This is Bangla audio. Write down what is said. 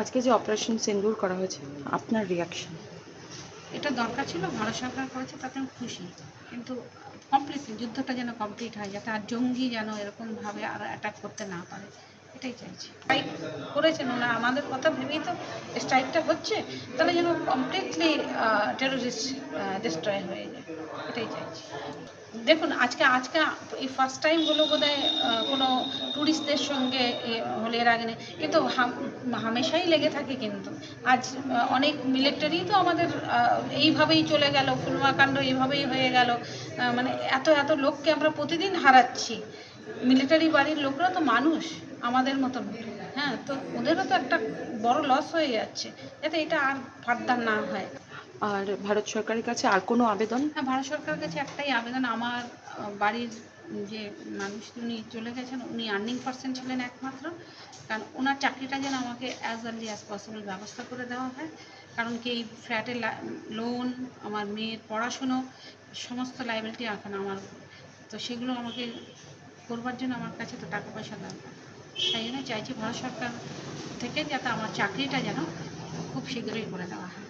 আজকে যে অপারেশন সিন্দুর করা হয়েছে, আপনার রিয়াকশন এটা দরকার ছিল, ভারত সরকার করেছে, তাতে আমি খুশি। কিন্তু কমপ্লিটলি যুদ্ধটা যেন কমপ্লিট হয়, যাতে আর জঙ্গি যেন এরকমভাবে আর অ্যাটাক করতে না পারে, এটাই চাইছি। স্ট্রাইক করেছেন ওনারা আমাদের কথা ভেবেই তো স্ট্রাইকটা হচ্ছে, তাহলে যেন কমপ্লিটলি টেরোরিস্ট ডিস্ট্রয় হয়ে যায়, এটাই চাইছি। দেখুন, আজকে আজকে এই ফার্স্ট টাইম হলো বোধ কোনো ট্যুরিস্টদের সঙ্গে হলে এর আগে কিন্তু হামেশাই লেগে থাকে কিন্তু। আজ অনেক মিলিটারি তো আমাদের এইভাবেই চলে গেল ফুলমাকাণ্ড এইভাবেই হয়ে গেল। মানে এত এত লোককে আমরা প্রতিদিন হারাচ্ছি। মিলিটারি বাড়ির লোকরা তো মানুষ, আমাদের মতন। হ্যাঁ তো ওদেরও তো একটা বড় লস হয়ে যাচ্ছে। যাতে এটা আর ফার্দার না হয়। আর ভারত সরকারের কাছে আর কোনো আবেদন? হ্যাঁ ভারত সরকারের কাছে একটাই আবেদন। আমার বাড়ির যে মানুষ উনি চলে গেছেন, উনি আর্নিং পার্সন ছিলেন একমাত্র। কারণ ওনার চাকরিটা যেন আমাকে অ্যাজ আর্লি অ্যাজ পসিবল ব্যবস্থা করে দেওয়া হয়। কারণ কি এই ফ্ল্যাটের লোন আমার মেয়ের পড়াশুনো, সমস্ত লাইবিলিটি এখন আমার। তো সেগুলো আমাকে করবার জন্য আমার কাছে তো টাকা পয়সা দরকার। তাই জন্য চাইছি ভারত সরকার থেকে যাতে আমার চাকরিটা যেন খুব শীঘ্রই করে দেওয়া হয়।